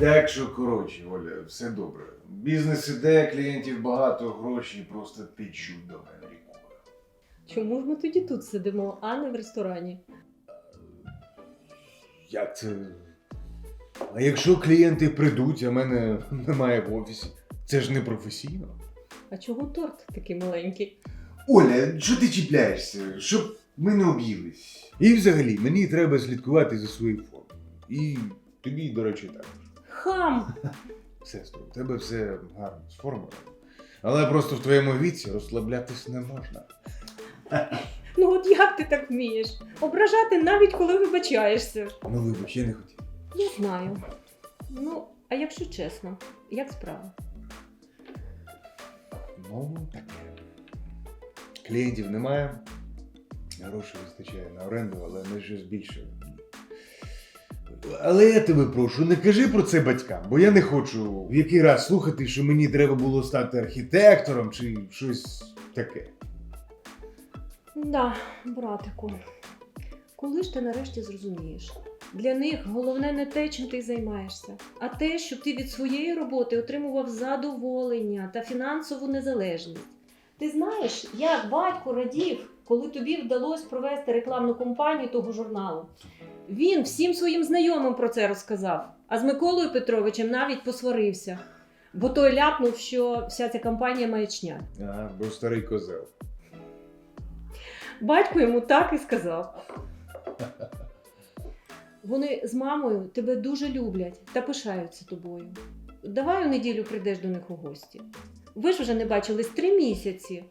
Так що, коротше, Оля, все добре. Бізнес іде, клієнтів багато, гроші просто течуть до мене рікою. Чому ж ми тоді тут сидимо, а не в ресторані? Як це? А якщо клієнти прийдуть, а мене немає в офісі, це ж не професійно. А чого торт такий маленький? Оля, що ти чіпляєшся? Щоб ми не об'їлись. І взагалі, мені треба слідкувати за своєю формою. І тобі, до речі, також. Хам! Сестро, у тебе все гарно з формою. Але просто в твоєму віці розслаблятись не можна. Ну от як ти так вмієш? Ображати навіть коли вибачаєшся. Ну, вибач, я не хотів. Я знаю. Ну, а якщо чесно, як справа? Ну, таке. Клієнтів немає. Грошей вистачає на оренду, але не щось більше. Але я тебе прошу, не кажи про це батькам, бо я не хочу в який раз слухати, що мені треба було стати архітектором чи щось таке. Да, братику. Коли ж ти нарешті зрозумієш? Для них головне не те, чим ти займаєшся, а те, щоб ти від своєї роботи отримував задоволення та фінансову незалежність. Ти знаєш, як батько радів, коли тобі вдалося провести рекламну кампанію того журналу. Він всім своїм знайомим про це розказав, а з Миколою Петровичем навіть посварився, бо той ляпнув, що вся ця кампанія маячня. Ага, бо старий козел. Батько йому так і сказав. Вони з мамою тебе дуже люблять та пишаються тобою. Давай у неділю прийдеш до них у гості. Ви ж вже не бачились три місяці.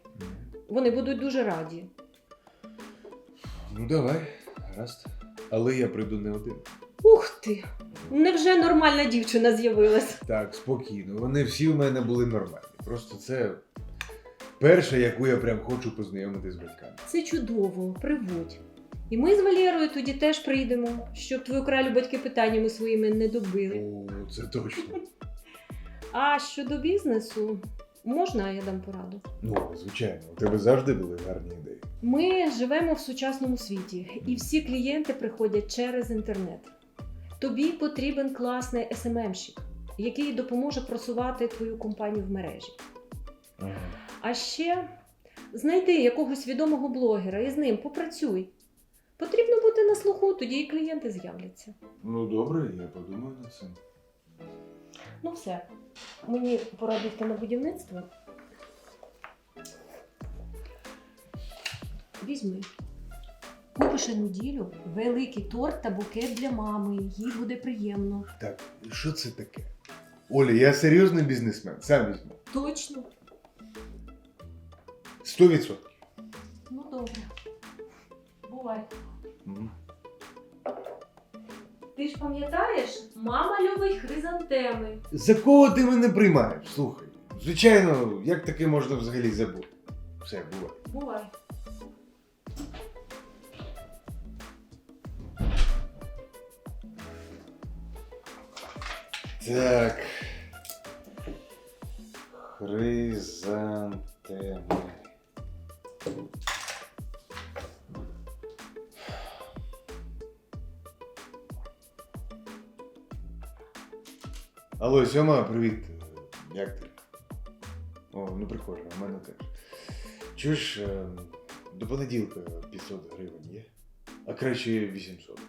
Вони будуть дуже раді. Ну давай, гаразд. Але я прийду не один. Ух ти! Невже нормальна дівчина з'явилась? Так, спокійно. Вони всі в мене були нормальні. Просто це перша, яку я прям хочу познайомити з батьками. Це чудово, приводь. І ми з Валєрою тоді теж прийдемо, щоб твою кралю батьки питаннями своїми не добили. О, це точно. А щодо бізнесу, можна я дам пораду? Ну, звичайно, у тебе завжди були гарні ідеї. Ми живемо в сучасному світі, і всі клієнти приходять через інтернет. Тобі потрібен класний СММщик, який допоможе просувати твою компанію в мережі. Ага. А ще знайди якогось відомого блогера і з ним попрацюй. Потрібно бути на слуху, тоді і клієнти з'являться. Ну добре, я подумаю над цим. Ну все, мені пора бігти на будівництво. Візьми. Купиш на неділю великий торт та букет для мами. Їй буде приємно. Так, що це таке? Оля, я серйозний бізнесмен, сам візьму. Точно? Сто відсотків. Ну добре. Бувай. Мгм. Ти ж пам'ятаєш, мама любить хризантеми. За кого ти мене приймаєш? Слухай. Звичайно, як таке можна взагалі забути? Все, бувай. Бувай. Так. Хризантеми. Алло, Сьома, привіт. Як ти? О, ну прикольно, у мене теж. Чуєш, е, до понеділка 500 гривень є? А краще 800.